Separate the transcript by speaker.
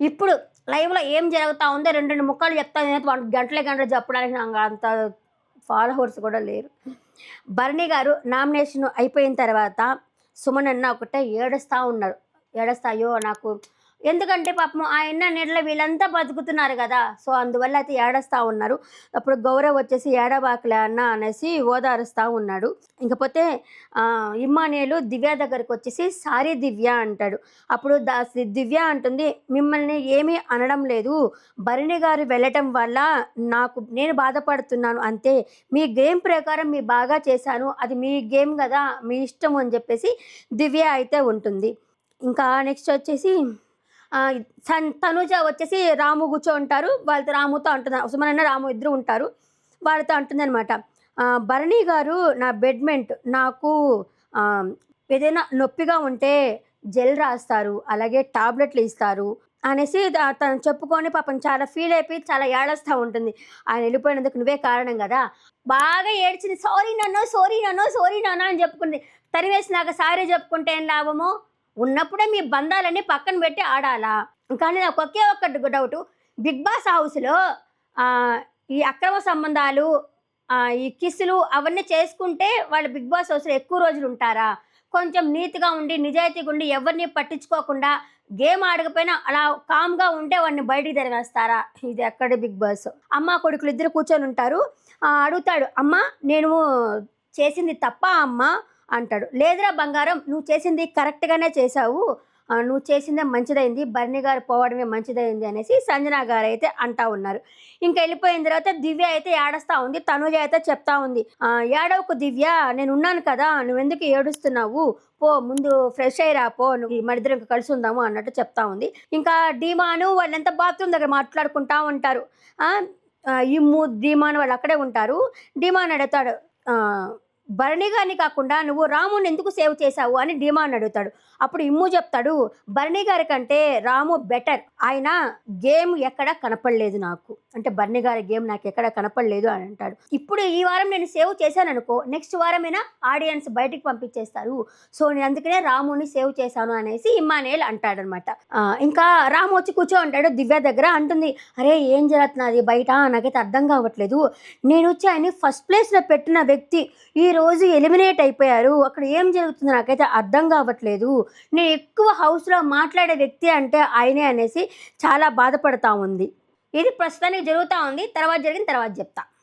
Speaker 1: ఇప్పుడు లైవ్లో ఏం జరుగుతూ ఉందో రెండు రెండు ముక్కలు చెప్తాను నేను వన్ గంటలే గంటలు చెప్పడానికి నాకు అంత ఫాలోవర్స్ కూడా లేరు. భరణి గారు నామినేషన్ అయిపోయిన తర్వాత సుమన్ అన్న ఒకటే ఏడుస్తూ ఉన్నారు. ఏడుస్తా అయ్యో నాకు ఎందుకంటే పాపం ఆయన నీళ్ళ వీళ్ళంతా బతుకుతున్నారు కదా. సో అందువల్ల అయితే ఏడస్తా ఉన్నారు. అప్పుడు గౌరవ్ వచ్చేసి ఏడబాకలే అన్న అనేసి ఓదారుస్తూ ఉన్నాడు. ఇంకపోతే ఇమ్మానేలు దివ్య దగ్గరకు వచ్చేసి సారీ దివ్య అంటాడు. అప్పుడు దా దివ్య అంటుంది మిమ్మల్ని ఏమీ అనడం లేదు. భరణి గారు వెళ్ళటం వల్ల నాకు నేను బాధపడుతున్నాను. అంతే మీ గేమ్ ప్రకారం మీ బాగా చేశాను. అది మీ గేమ్ కదా మీ ఇష్టం అని చెప్పేసి దివ్య అయితే ఉంటుంది. ఇంకా నెక్స్ట్ వచ్చేసి తనుజ వచ్చేసి రాము కూర్చో ఉంటారు వాళ్ళతో రాముతో అంటున్నారు సుమనన్న రాము ఇద్దరు ఉంటారు. వాళ్ళతో అంటుందన్నమాట. భరణి గారు నా బెడ్మెంట్ నాకు ఏదైనా నొప్పిగా ఉంటే జెల్ రాస్తారు అలాగే టాబ్లెట్లు ఇస్తారు అనేసి తను చెప్పుకొని పాపం చాలా ఫీల్ అయిపోయి చాలా ఏడస్తూ ఉంటుంది. ఆయన వెళ్ళిపోయినందుకు నువ్వే కారణం కదా. బాగా ఏడ్చింది సారీ నన్ను సారీ నన్ను సారీ నాన్న అని చెప్పుకుంది. తరివేసినాక సారీ చెప్పుకుంటే ఏం లాభము? ఉన్నప్పుడే మీ బంధాలన్నీ పక్కన పెట్టి ఆడాలా? కానీ నాకు ఒకే ఒక్క డౌట్. బిగ్ బాస్ హౌస్లో ఈ అక్రమ సంబంధాలు ఈ కిస్సులు అవన్నీ చేసుకుంటే వాళ్ళు బిగ్ బాస్ హౌస్లో ఎక్కువ రోజులు ఉంటారా? కొంచెం నీతిగా ఉండి నిజాయితీగా ఉండి ఎవరిని పట్టించుకోకుండా గేమ్ ఆడకపోయినా అలా కామ్గా ఉంటే వాడిని బయటికి తిరగేస్తారా? ఇది ఎక్కడ బిగ్ బాస్? అమ్మ కొడుకులు ఇద్దరు కూర్చొని ఉంటారు. అడుగుతాడు అమ్మ నేను చేసింది తప్ప అమ్మ? అంటాడు. లేదురా బంగారం నువ్వు చేసింది కరెక్ట్గానే చేసావు నువ్వు చేసిందే మంచిదైంది. బర్ని గారు పోవడమే మంచిదైంది అనేసి సంజన గారు అయితే అంటా ఉన్నారు. ఇంకా వెళ్ళిపోయిన తర్వాత దివ్య అయితే ఏడస్తా ఉంది. తనుజ అయితే చెప్తా ఉంది. ఏడవకు దివ్య నేను ఉన్నాను కదా నువ్వెందుకు ఏడుస్తున్నావు? పో ముందు ఫ్రెష్ అయ్యిరా పో నువ్వు మరిద్దరు ఇంకా కలిసి ఉందాము అన్నట్టు చెప్తా ఉంది. ఇంకా డీమాను వాళ్ళంతా బాత్రూమ్ దగ్గర మాట్లాడుకుంటా ఉంటారు. ఇమ్ము ధీమాన్ వాళ్ళు అక్కడే ఉంటారు. డీమాన్ అడుగుతాడు భరణిగాని గారిని కాకుండా నువ్వు రాముని ఎందుకు సేవ్ చేశావు అని డిమాండ్ అడుగుతాడు. అప్పుడు ఇమ్ము చెప్తాడు భరణి గారి కంటే రాము బెటర్. ఆయన గేమ్ ఎక్కడ కనపడలేదు నాకు. అంటే భరణి గారి గేమ్ నాకు ఎక్కడ కనపడలేదు అని అంటాడు. ఇప్పుడు ఈ వారం నేను సేవ్ చేశాను అనుకో నెక్స్ట్ వారమైనా ఆడియన్స్ బయటికి పంపించేస్తారు. సో నేను అందుకనే రాముని సేవ్ చేశాను అనేసి ఇమ్మానేల్ అంటాడనమాట. ఇంకా రాము వచ్చి కూర్చో అంటాడు దివ్య దగ్గర అంటుంది అరే ఏం జరుగుతున్నది? బయట నాకైతే అర్థం కావట్లేదు. నేను వచ్చి ఆయన ఫస్ట్ ప్లేస్లో పెట్టిన వ్యక్తి ఈ రోజు ఎలిమినేట్ అయిపోయారు. అక్కడ ఏం జరుగుతుందో నాకైతే అర్థం కావట్లేదు. నేను ఎక్కువ హౌస్లో మాట్లాడే వ్యక్తి అంటే ఆయనే అనేసి చాలా బాధపడతా ఉంది. ఇది ప్రస్తుతానికి జరుగుతూ ఉంది. తర్వాత జరిగిన తర్వాత చెప్తా.